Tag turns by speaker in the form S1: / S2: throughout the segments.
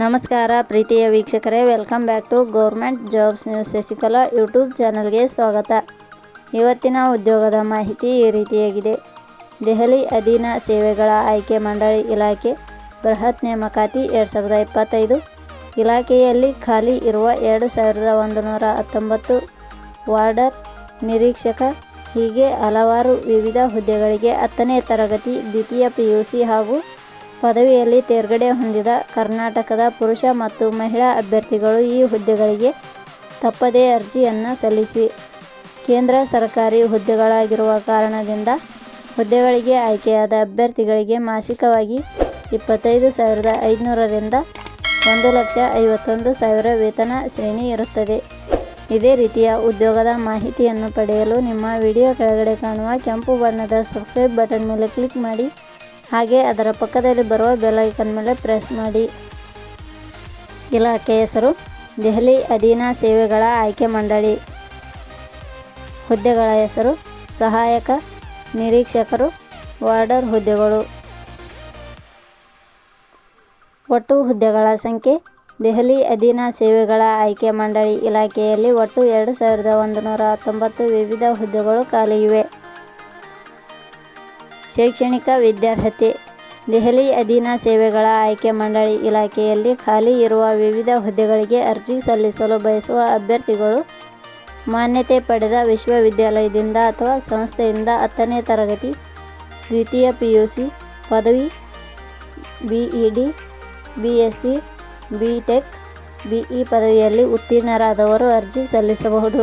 S1: ನಮಸ್ಕಾರ ಪ್ರೀತಿಯ ವೀಕ್ಷಕರೇ welcome back to government jobs news Shashikala YouTube ಚಾನಲ್ಗೆ ಸ್ವಾಗತ. ಇವತ್ತಿನ ಉದ್ಯೋಗದ ಮಾಹಿತಿ ಈ ರೀತಿಯಾಗಿದೆ. ದೆಹಲಿ ಅಧೀನ ಸೇವೆಗಳ ಆಯ್ಕೆ ಮಂಡಳಿ ಇಲಾಖೆ ಬೃಹತ್ ನೇಮಕಾತಿ ಎರಡು ಸಾವಿರದ ಇಪ್ಪತ್ತೈದು. ಇಲಾಖೆಯಲ್ಲಿ ಖಾಲಿ ಇರುವ ಎರಡು ಸಾವಿರದ ಒಂದು ನೂರ ಹತ್ತೊಂಬತ್ತು ವಾರ್ಡರ್ ನಿರೀಕ್ಷಕ, ಹೀಗೆ ಹಲವಾರು ವಿವಿಧ ಹುದ್ದೆಗಳಿಗೆ ಹತ್ತನೇ ತರಗತಿ, ದ್ವಿತೀಯ ಪಿ ಯು ಸಿ ಹಾಗೂ ಪದವಿಯಲ್ಲಿ ತೇರ್ಗಡೆ ಹೊಂದಿದ ಕರ್ನಾಟಕದ ಪುರುಷ ಮತ್ತು ಮಹಿಳಾ ಅಭ್ಯರ್ಥಿಗಳು ಈ ಹುದ್ದೆಗಳಿಗೆ ತಪ್ಪದೇ ಅರ್ಜಿಯನ್ನು ಸಲ್ಲಿಸಿ. ಕೇಂದ್ರ ಸರ್ಕಾರಿ ಹುದ್ದೆಗಳಾಗಿರುವ ಕಾರಣದಿಂದ ಹುದ್ದೆಗಳಿಗೆ ಆಯ್ಕೆಯಾದ ಅಭ್ಯರ್ಥಿಗಳಿಗೆ ಮಾಸಿಕವಾಗಿ ಇಪ್ಪತ್ತೈದು ಸಾವಿರದ ಐದುನೂರರಿಂದ ಒಂದು ಲಕ್ಷ ಐವತ್ತೊಂದು ಸಾವಿರ ವೇತನ ಶ್ರೇಣಿ ಇರುತ್ತದೆ. ಇದೇ ರೀತಿಯ ಉದ್ಯೋಗದ ಮಾಹಿತಿಯನ್ನು ಪಡೆಯಲು ನಿಮ್ಮ ವಿಡಿಯೋ ಕೆಳಗಡೆ ಕಾಣುವ ಕೆಂಪು ಬಣ್ಣದ ಸಬ್ಸ್ಕ್ರೈಬ್ ಬಟನ್ ಮೇಲೆ ಕ್ಲಿಕ್ ಮಾಡಿ. ಹಾಗೆ ಅದರ ಪಕ್ಕದಲ್ಲಿ ಬರುವ ಬೆಲ್ ಐಕನ್ ಮೇಲೆ ಪ್ರೆಸ್ ಮಾಡಿ. ಇಲಾಖೆ ಹೆಸರು, ದೆಹಲಿ ಅಧೀನ ಸೇವೆಗಳ ಆಯ್ಕೆ ಮಂಡಳಿ. ಹುದ್ದೆಗಳ ಹೆಸರು, ಸಹಾಯಕ, ನಿರೀಕ್ಷಕರು, ವಾರ್ಡರ್ ಹುದ್ದೆಗಳು. ಒಟ್ಟು ಹುದ್ದೆಗಳ ಸಂಖ್ಯೆ, ದೆಹಲಿ ಅಧೀನ ಸೇವೆಗಳ ಆಯ್ಕೆ ಮಂಡಳಿ ಇಲಾಖೆಯಲ್ಲಿ ಒಟ್ಟು ಎರಡು ಸಾವಿರದ ಒಂದು ನೂರ ಹತ್ತೊಂಬತ್ತು ವಿವಿಧ ಹುದ್ದೆಗಳು ಖಾಲಿ ಇವೆ. ಶೈಕ್ಷಣಿಕ ವಿದ್ಯಾರ್ಹತೆ, ದೆಹಲಿ ಅಧೀನ ಸೇವೆಗಳ ಆಯ್ಕೆ ಮಂಡಳಿ ಇಲಾಖೆಯಲ್ಲಿ ಖಾಲಿ ಇರುವ ವಿವಿಧ ಹುದ್ದೆಗಳಿಗೆ ಅರ್ಜಿ ಸಲ್ಲಿಸಲು ಬಯಸುವ ಅಭ್ಯರ್ಥಿಗಳು ಮಾನ್ಯತೆ ಪಡೆದ ವಿಶ್ವವಿದ್ಯಾಲಯದಿಂದ ಅಥವಾ ಸಂಸ್ಥೆಯಿಂದ ಹತ್ತನೇ ತರಗತಿ, ದ್ವಿತೀಯ ಪಿ ಯು ಸಿ ಪದವಿ B E D B S C B tech B E ಪದವಿಯಲ್ಲಿ ಉತ್ತೀರ್ಣರಾದವರು ಅರ್ಜಿ ಸಲ್ಲಿಸಬಹುದು.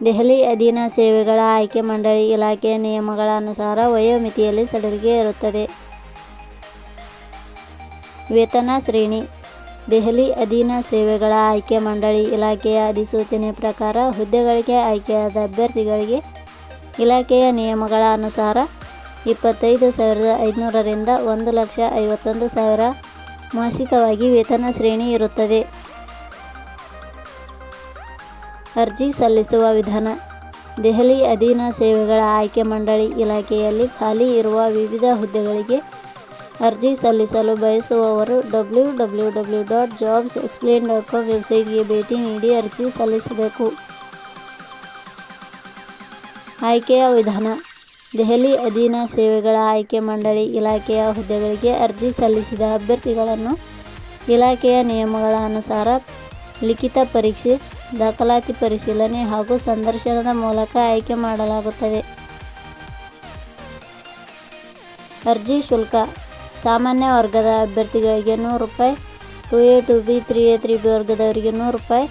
S1: ದೆಹಲಿ ಅಧೀನ ಸೇವೆಗಳ ಆಯ್ಕೆ ಮಂಡಳಿ ಇಲಾಖೆಯ ನಿಯಮಗಳ ಅನುಸಾರ ವಯೋಮಿತಿಯಲ್ಲಿ ಸಡಿಲಿಕೆ ಇರುತ್ತದೆ ವೇತನ ಶ್ರೇಣಿ, ದೆಹಲಿ ಅಧೀನ ಸೇವೆಗಳ ಆಯ್ಕೆ ಮಂಡಳಿ ಇಲಾಖೆಯ ಅಧಿಸೂಚನೆ ಪ್ರಕಾರ ಹುದ್ದೆಗಳಿಗೆ ಆಯ್ಕೆಯಾದ ಅಭ್ಯರ್ಥಿಗಳಿಗೆ ಇಲಾಖೆಯ ನಿಯಮಗಳ ಅನುಸಾರ ಇಪ್ಪತ್ತೈದು ಸಾವಿರದ ಐದುನೂರರಿಂದ ಒಂದು ಲಕ್ಷ ಐವತ್ತೊಂದು ಸಾವಿರ ಮಾಸಿಕವಾಗಿ ವೇತನ ಶ್ರೇಣಿ ಇರುತ್ತದೆ. ಅರ್ಜಿ ಸಲ್ಲಿಸುವ ವಿಧಾನ. ದೆಹಲಿ ಅಧೀನ ಸೇವೆಗಳ ಆಯ್ಕೆ ಮಂಡಳಿ ಇಲಾಖೆಯಲ್ಲಿ ಖಾಲಿ ಇರುವ ವಿವಿಧ ಹುದ್ದೆಗಳಿಗೆ ಅರ್ಜಿ ಸಲ್ಲಿಸಲು ಬಯಸುವವರು W W W dot jobs explain dot com ವೆಬ್ಸೈಟ್ಗೆ ಭೇಟಿ ನೀಡಿ ಅರ್ಜಿ ಸಲ್ಲಿಸಬೇಕು. ಆಯ್ಕೆಯ ವಿಧಾನ. ದೆಹಲಿ ಅಧೀನ ಸೇವೆಗಳ ಆಯ್ಕೆ ಮಂಡಳಿ ಇಲಾಖೆಯ ಹುದ್ದೆಗಳಿಗೆ ಅರ್ಜಿ ಸಲ್ಲಿಸಿದ ಅಭ್ಯರ್ಥಿಗಳನ್ನು ಇಲಾಖೆಯ ನಿಯಮಗಳ ಅನುಸಾರ ಲಿಖಿತ ಪರೀಕ್ಷೆ ದಾಖಲಾತಿ ಪರಿಶೀಲನೆ ಹಾಗೂ ಸಂದರ್ಶನದ ಮೂಲಕ ಆಯ್ಕೆ ಮಾಡಲಾಗುತ್ತದೆ. ಅರ್ಜಿ ಶುಲ್ಕ. ಸಾಮಾನ್ಯ ವರ್ಗದ ಅಭ್ಯರ್ಥಿಗಳಿಗೆ ನೂರು ರೂಪಾಯಿ two A two B three A three B ವರ್ಗದವರಿಗೆ ನೂರು ರೂಪಾಯಿ.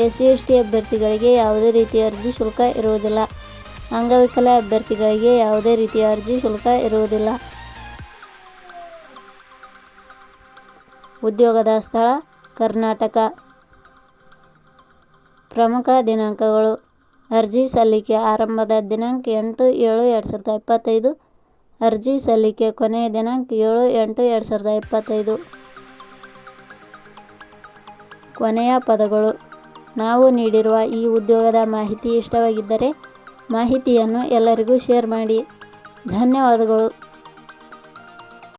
S1: ಎಸ್ ಸಿ ಎಸ್ ಟಿ ಅಭ್ಯರ್ಥಿಗಳಿಗೆ ಯಾವುದೇ ರೀತಿಯ ಅರ್ಜಿ ಶುಲ್ಕ ಇರುವುದಿಲ್ಲ. ಅಂಗವಿಕಲ ಅಭ್ಯರ್ಥಿಗಳಿಗೆ ಯಾವುದೇ ರೀತಿಯ ಅರ್ಜಿ ಶುಲ್ಕ ಇರುವುದಿಲ್ಲ. ಉದ್ಯೋಗದ ಸ್ಥಳ, ಕರ್ನಾಟಕ. ಪ್ರಮುಖ ದಿನಾಂಕಗಳು. ಅರ್ಜಿ ಸಲ್ಲಿಕೆ ಆರಂಭದ ದಿನಾಂಕ ಎಂಟು ಏಳು ಎರಡು ಸಾವಿರದ ಇಪ್ಪತ್ತೈದು. ಅರ್ಜಿ ಸಲ್ಲಿಕೆ ಕೊನೆಯ ದಿನಾಂಕ ಏಳು ಎಂಟು ಎರಡು ಸಾವಿರದ ಇಪ್ಪತ್ತೈದು. ಕೊನೆಯ ಪದಗಳು. ನಾವು ನೀಡಿರುವ ಈ ಉದ್ಯೋಗದ ಮಾಹಿತಿ ಇಷ್ಟವಾಗಿದ್ದರೆ ಮಾಹಿತಿಯನ್ನು ಎಲ್ಲರಿಗೂ ಶೇರ್ ಮಾಡಿ. ಧನ್ಯವಾದಗಳು.